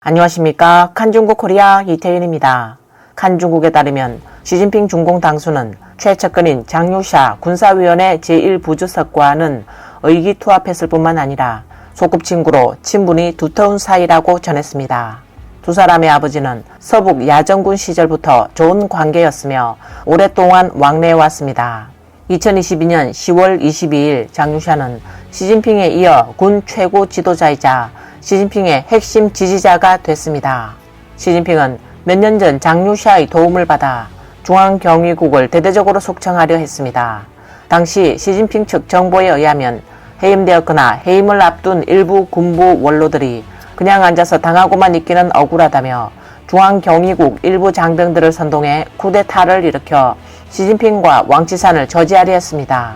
안녕하십니까. 칸중국 코리아 이태윤입니다. 칸중국에 따르면 시진핑 중공 당수는 최측근인 장유샤 군사위원회 제1부주석과는 의기투합했을 뿐만 아니라 소꿉친구로 친분이 두터운 사이라고 전했습니다. 두 사람의 아버지는 서북 야전군 시절부터 좋은 관계였으며 오랫동안 왕래해왔습니다. 2022년 10월 22일 장유샤는 시진핑에 이어 군 최고 지도자이자 시진핑의 핵심 지지자가 됐습니다. 시진핑은 몇 년 전 장유샤의 도움을 받아 중앙경위국을 대대적으로 숙청하려 했습니다. 당시 시진핑 측 정보에 의하면 해임되었거나 해임을 앞둔 일부 군부 원로들이 그냥 앉아서 당하고만 있기는 억울하다며 중앙경위국 일부 장병들을 선동해 쿠데타를 일으켜 시진핑과 왕치산을 저지하려 했습니다.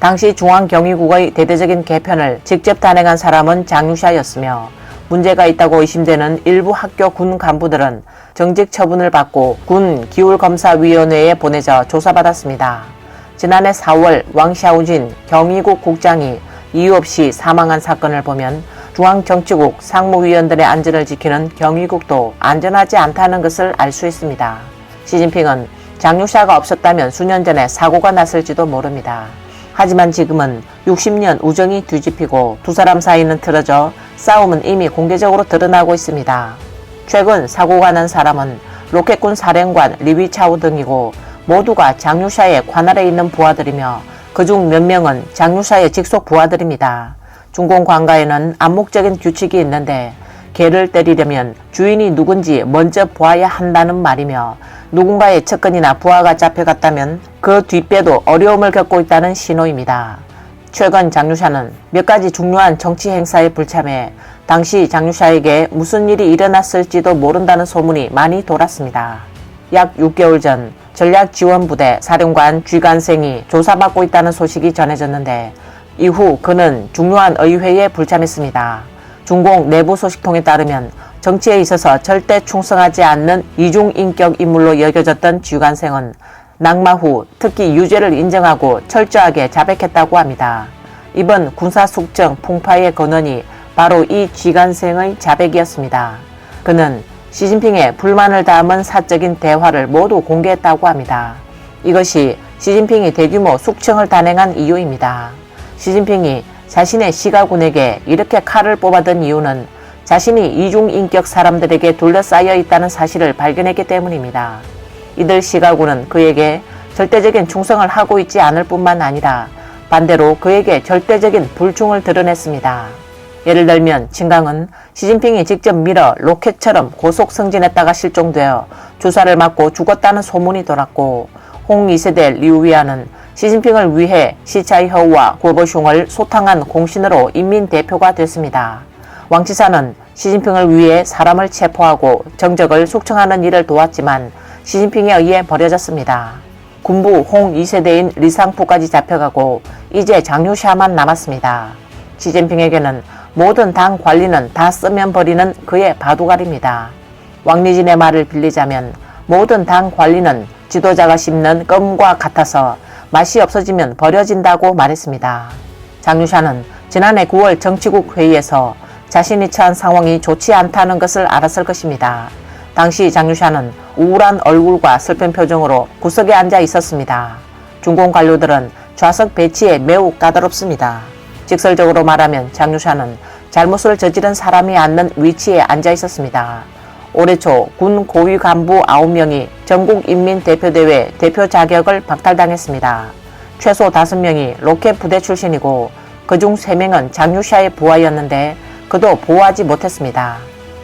당시 중앙경위국의 대대적인 개편을 직접 단행한 사람은 장유샤였으며 문제가 있다고 의심되는 일부 학교 군 간부들은 정직 처분을 받고 군 기울검사위원회에 보내져 조사받았습니다. 지난해 4월 왕샤우진 경위국 국장이 이유 없이 사망한 사건을 보면 중앙정치국 상무위원들의 안전을 지키는 경위국도 안전하지 않다는 것을 알 수 있습니다. 시진핑은 장유샤가 없었다면 수년 전에 사고가 났을지도 모릅니다. 하지만 지금은 60년 우정이 뒤집히고 두 사람 사이는 틀어져 싸움은 이미 공개적으로 드러나고 있습니다. 최근 사고가 난 사람은 로켓군 사령관 리위차우 등이고 모두가 장유샤의 관할에 있는 부하들이며 그중 몇 명은 장유샤의 직속 부하들입니다. 중공 관가에는 암묵적인 규칙이 있는데 개를 때리려면 주인이 누군지 먼저 보아야 한다는 말이며 누군가의 측근이나 부하가 잡혀갔다면 그 뒷배도 어려움을 겪고 있다는 신호입니다. 최근 장유샤는 몇 가지 중요한 정치 행사에 불참해 당시 장유샤에게 무슨 일이 일어났을지도 모른다는 소문이 많이 돌았습니다. 약 6개월 전 전략지원부대 사령관 쥐간생이 조사받고 있다는 소식이 전해졌는데 이후 그는 중요한 의회에 불참했습니다. 중공 내부 소식통에 따르면 정치에 있어서 절대 충성하지 않는 이중 인격 인물로 여겨졌던 쥐간생은 낙마 후 특히 유죄를 인정하고 철저하게 자백했다고 합니다. 이번 군사 숙정 풍파의 근원이 바로 이 쥐간생의 자백이었습니다. 그는 시진핑의 불만을 담은 사적인 대화를 모두 공개했다고 합니다. 이것이 시진핑이 대규모 숙청을 단행한 이유입니다. 시진핑이 자신의 시가군에게 이렇게 칼을 뽑아든 이유는 자신이 이중인격 사람들에게 둘러싸여 있다는 사실을 발견했기 때문입니다. 이들 시가군은 그에게 절대적인 충성을 하고 있지 않을 뿐만 아니라 반대로 그에게 절대적인 불충을 드러냈습니다. 예를 들면 진강은 시진핑이 직접 밀어 로켓처럼 고속 승진했다가 실종되어 주사를 맞고 죽었다는 소문이 돌았고 홍 2세대 리우위아는 시진핑을 위해 시차이허우와 고버숑을 소탕한 공신으로 인민대표가 됐습니다. 왕치사는 시진핑을 위해 사람을 체포하고 정적을 숙청하는 일을 도왔지만 시진핑에 의해 버려졌습니다. 군부 홍 2세대인 리상푸까지 잡혀가고 이제 장유샤만 남았습니다. 시진핑에게는 모든 당 관리는 다 쓰면 버리는 그의 바둑알입니다. 왕리진의 말을 빌리자면 모든 당 관리는 지도자가 씹는 껌과 같아서 맛이 없어지면 버려진다고 말했습니다. 장유샤는 지난해 9월 정치국 회의에서 자신이 처한 상황이 좋지 않다는 것을 알았을 것입니다. 당시 장유샤는 우울한 얼굴과 슬픈 표정으로 구석에 앉아 있었습니다. 중공 관료들은 좌석 배치에 매우 까다롭습니다. 직설적으로 말하면 장유샤는 잘못을 저지른 사람이 앉는 위치에 앉아 있었습니다. 올해 초 군 고위 간부 9명이 전국인민대표대회 대표 자격을 박탈당했습니다. 최소 5명이 로켓 부대 출신이고 그중 3명은 장유샤의 부하였는데 그도 보호하지 못했습니다.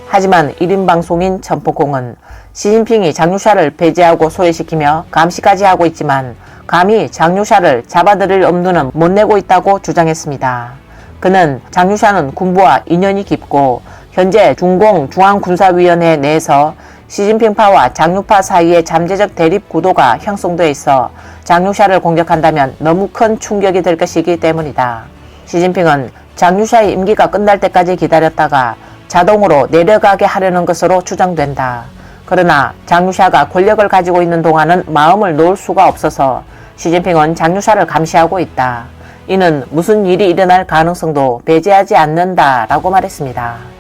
하지만 1인 방송인 천포공은 시진핑이 장유샤를 배제하고 소외시키며 감시까지 하고 있지만 감히 장유샤를 잡아들일 엄두는 못 내고 있다고 주장했습니다. 그는 장유샤는 군부와 인연이 깊고 현재 중공 중앙군사위원회 내에서 시진핑파와 장유파 사이의 잠재적 대립 구도가 형성돼 있어 장유샤를 공격한다면 너무 큰 충격이 될 것이기 때문이다. 시진핑은 장유샤의 임기가 끝날 때까지 기다렸다가 자동으로 내려가게 하려는 것으로 추정된다. 그러나 장유샤가 권력을 가지고 있는 동안은 마음을 놓을 수가 없어서 시진핑은 장유샤를 감시하고 있다. 이는 무슨 일이 일어날 가능성도 배제하지 않는다라고 말했습니다.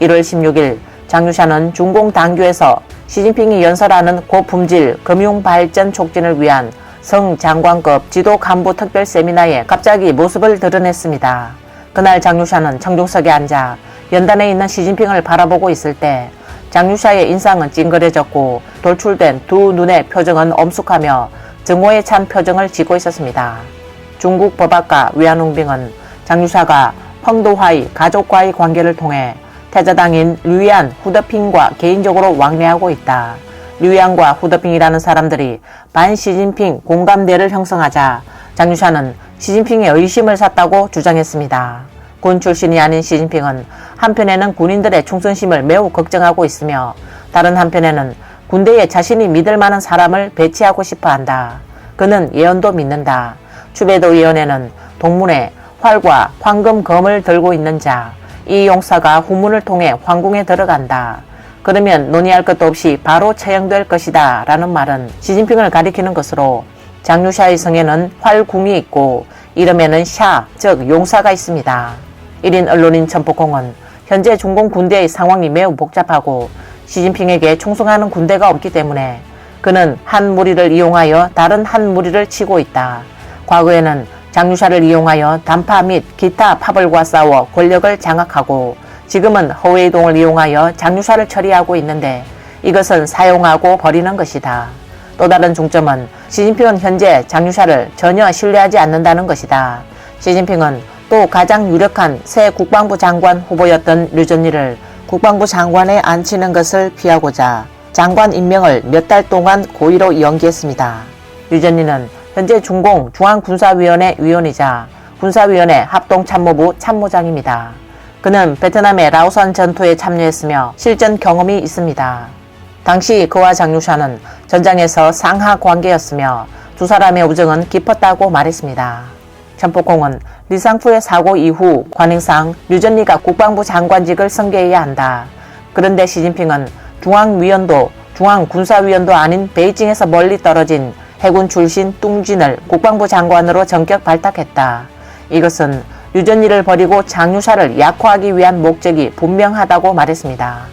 1월 16일 장유샤는 중공 당규에서 시진핑이 연설하는 고품질 금융 발전 촉진을 위한 성 장관급 지도 간부 특별 세미나에 갑자기 모습을 드러냈습니다. 그날 장유샤는 청중석에 앉아 연단에 있는 시진핑을 바라보고 있을 때 장유샤의 인상은 찡그려졌고 돌출된 두 눈의 표정은 엄숙하며 증오에 찬 표정을 지고 있었습니다. 중국 법학가 위안홍빙은 장유샤가 펑도화의 가족과의 관계를 통해 태자당인 류안 후더핑과 개인적으로 왕래하고 있다. 류안과 후더핑이라는 사람들이 반 시진핑 공감대를 형성하자 장유샤는 시진핑의 의심을 샀다고 주장했습니다. 군 출신이 아닌 시진핑은 한편에는 군인들의 충성심을 매우 걱정하고 있으며 다른 한편에는 군대에 자신이 믿을 만한 사람을 배치하고 싶어 한다. 그는 예언도 믿는다. 추배도 위원회는 동문에 활과 황금 검을 들고 있는 자, 이 용사가 후문을 통해 황궁에 들어간다. 그러면 논의할 것도 없이 바로 처형될 것이다. 라는 말은 시진핑을 가리키는 것으로 장유샤의 성에는 활궁이 있고 이름에는 샤, 즉 용사가 있습니다. 1인 언론인 천폭공은 현재 중공 군대의 상황이 매우 복잡하고 시진핑에게 충성하는 군대가 없기 때문에 그는 한 무리를 이용하여 다른 한 무리를 치고 있다. 과거에는 장유샤를 이용하여 단파 및 기타 파벌과 싸워 권력을 장악하고 지금은 허웨이동을 이용하여 장유샤를 처리하고 있는데 이것은 사용하고 버리는 것이다. 또 다른 중점은 시진핑은 현재 장유샤를 전혀 신뢰하지 않는다는 것이다. 시진핑은 또 가장 유력한 새 국방부 장관 후보였던 류전리를 국방부 장관에 앉히는 것을 피하고자 장관 임명을 몇 달 동안 고의로 연기했습니다. 류전리는 현재 중공 중앙군사위원회 위원이자 군사위원회 합동참모부 참모장입니다. 그는 베트남의 라오선 전투에 참여했으며 실전 경험이 있습니다. 당시 그와 장유샤는 전장에서 상하 관계였으며 두 사람의 우정은 깊었다고 말했습니다. 천폭공은 리상푸의 사고 이후 관행상 류전리가 국방부 장관직을 승계해야 한다. 그런데 시진핑은 중앙위원도 중앙군사위원도 아닌 베이징에서 멀리 떨어진 해군 출신 뚱진을 국방부 장관으로 전격 발탁했다. 이것은 류전리를 버리고 장유샤를 약화하기 위한 목적이 분명하다고 말했습니다.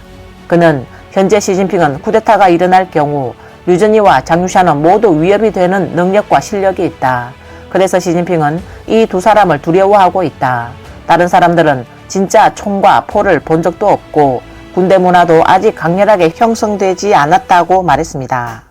그는 현재 시진핑은 쿠데타가 일어날 경우 류전리와 장유샤는 모두 위협이 되는 능력과 실력이 있다. 그래서 시진핑은 이 두 사람을 두려워하고 있다. 다른 사람들은 진짜 총과 포를 본 적도 없고 군대 문화도 아직 강렬하게 형성되지 않았다고 말했습니다.